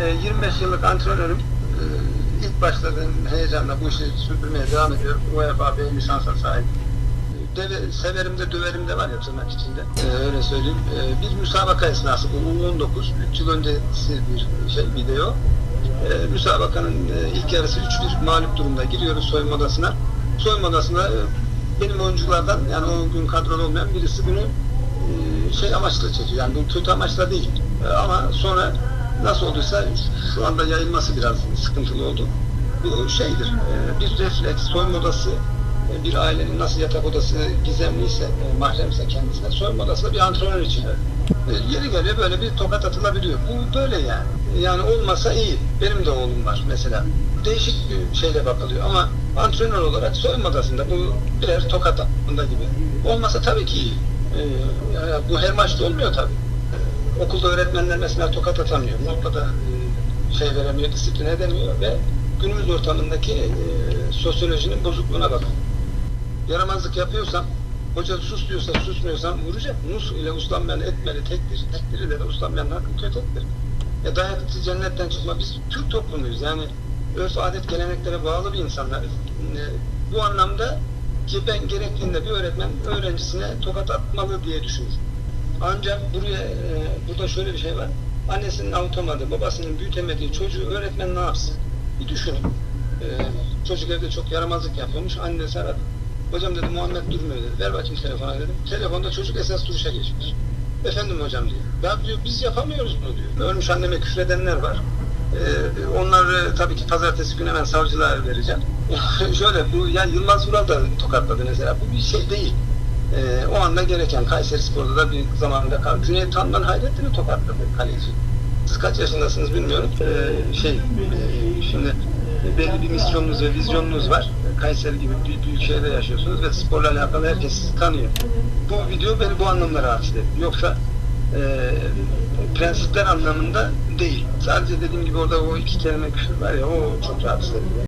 Ee, 25 yıllık antrenörüm. Ee, ilk başladığım heyecanla bu işi sürdürmeye devam ediyorum. UEFA B lisansa sahip. Deve, severim de döverim de var ya tırnak içinde. Ee, öyle söyleyeyim. Ee, bir müsabaka esnası bu U19. 3 yıl öncesi bir şey video. Ee, müsabakanın e, ilk yarısı 3-1 mağlup durumda giriyoruz soyunma odasına. Soyunma odasına e, benim oyunculardan yani o gün kadrolu olmayan birisi bunu e, şey amaçla çekiyor. Yani bu kötü amaçla değil. E, ama sonra nasıl olduysa şu anda yayılması biraz sıkıntılı oldu. Bu şeydir. e, bir refleks, soyunma odası e, bir ailenin nasıl yatak odası gizemliyse, e, mahremse kendisine, soyunma odası da bir antrenör için. Yeri geliyor böyle bir tokat atılabiliyor. Bu böyle yani. Yani olmasa iyi. Benim de oğlum var mesela. Değişik bir şeyle bakılıyor ama antrenör olarak soyunma odasında bu birer tokat atında gibi. Olmasa tabii ki iyi. Yani bu her maçta olmuyor tabii. Okulda öğretmenler mesela tokat atamıyor. Noktada e, şey veremiyor, disiplin edemiyor ve günümüz ortamındaki e, sosyolojinin bozukluğuna bakın. Yaramazlık yapıyorsam, hoca sus diyorsa susmuyorsam vuracak. Nus ile uslanmayan etmeli tektir. Tektir ile de uslanmayan hakkı kötektir. E dayak eti cennetten çıkma. Biz Türk toplumuyuz. Yani örf adet geleneklere bağlı bir insanlarız. E, bu anlamda ki ben gerektiğinde bir öğretmen öğrencisine tokat atmalı diye düşünür. Ancak buraya e, burada şöyle bir şey var. Annesinin avutamadığı, babasının büyütemediği çocuğu öğretmen ne yapsın? Bir düşünün. E, çocuk evde çok yaramazlık yapıyormuş. Annesi aradı. Hocam dedi Muhammed durmuyor dedi. Ver bakayım telefona dedim. Telefonda çocuk esas duruşa geçmiş. Efendim hocam diyor. Ya diyor biz yapamıyoruz bunu diyor. Ölmüş anneme küfredenler var. Ee, onları tabii ki pazartesi günü hemen savcılığa vereceğim. Şöyle bu ya Yılmaz Vural da tokatladı mesela. Bu bir şey değil. Ee, o anda gereken Kayseri Spor'da da bir zamanında kaldı. Cüneyt Tan'dan Hayrettin'i tokatladı kaleci. Siz kaç yaşındasınız bilmiyorum. Ee, şey e, şimdi belli bir misyonunuz ve vizyonunuz var. Kayseri gibi bir büyük şehirde yaşıyorsunuz ve sporla alakalı herkes sizi tanıyor. Bu video beni bu anlamda rahatsız etti. Yoksa e, prensipler anlamında değil. Sadece dediğim gibi orada o iki kelime küfür var ya o çok rahatsız ediyor.